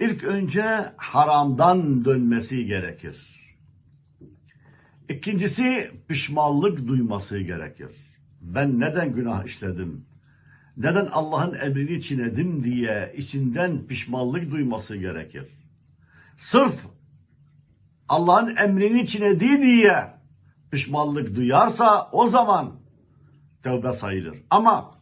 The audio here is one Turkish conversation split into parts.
ilk önce haramdan dönmesi gerekir. İkincisi pişmanlık duyması gerekir. Ben neden günah işledim? Neden Allah'ın emrini çiğnedim diye içinden pişmanlık duyması gerekir. Sırf Allah'ın emrini çiğnediği diye pişmanlık duyarsa o zaman tövbe sayılır. Ama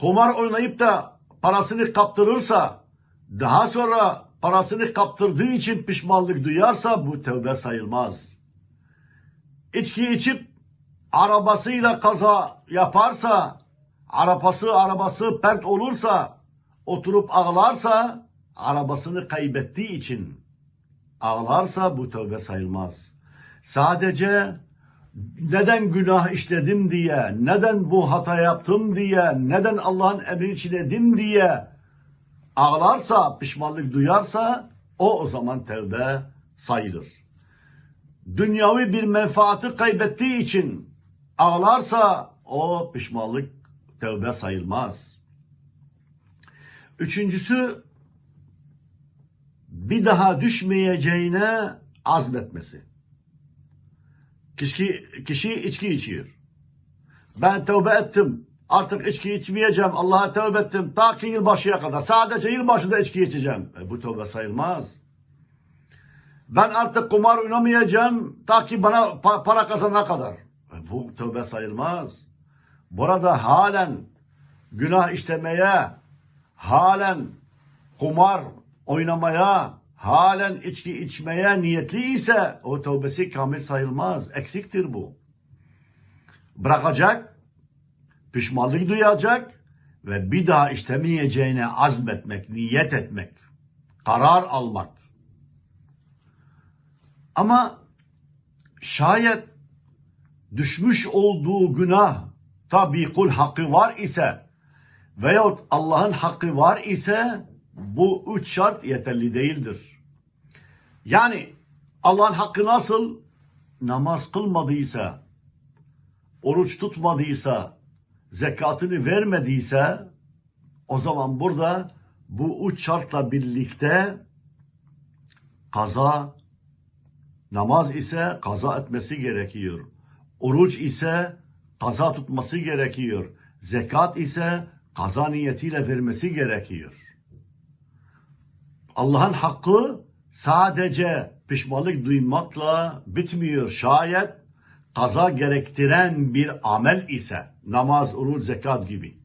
kumar oynayıp da parasını kaptırırsa daha sonra parasını kaptırdığı için pişmanlık duyarsa bu tövbe sayılmaz. İçki içip arabasıyla kaza yaparsa, arabası arabası pert olursa, oturup ağlarsa, arabasını kaybettiği için ağlarsa bu tövbe sayılmaz. Sadece neden günah işledim diye, neden bu hata yaptım diye, neden Allah'ın emrini çiğnedim diye ağlarsa, pişmanlık duyarsa o o zaman tevbe sayılır. Dünyavi bir menfaati kaybettiği için ağlarsa o pişmanlık tevbe sayılmaz. Üçüncüsü bir daha düşmeyeceğine azmetmesi. Kişi, kişi içki içiyor. Ben tövbe ettim. Artık içki içmeyeceğim. Allah'a tövbe ettim. Ta ki yılbaşıya kadar. Sadece yılbaşında içki içeceğim. E, bu tövbe sayılmaz. Ben artık kumar oynamayacağım. Ta ki bana pa- para kazanana kadar. E, bu tövbe sayılmaz. Burada halen günah işlemeye, halen kumar oynamaya, halen içki içmeye niyetli ise o tövbesi kamil sayılmaz. Eksiktir bu. Bırakacak, pişmanlık duyacak ve bir daha işlemeyeceğine azmetmek, niyet etmek, karar almak. Ama şayet düşmüş olduğu günah tabi kul hakkı var ise veyahut Allah'ın hakkı var ise bu üç şart yeterli değildir. Yani Allah'ın hakkı nasıl? Namaz kılmadıysa, oruç tutmadıysa, zekatını vermediyse o zaman burada bu üç şartla birlikte kaza namaz ise kaza etmesi gerekiyor. Oruç ise kaza tutması gerekiyor. Zekat ise kaza niyetiyle vermesi gerekiyor. Allah'ın hakkı sadece pişmanlık duymakla bitmiyor. Şayet kaza gerektiren bir amel ise namaz, oruç, zekat gibi.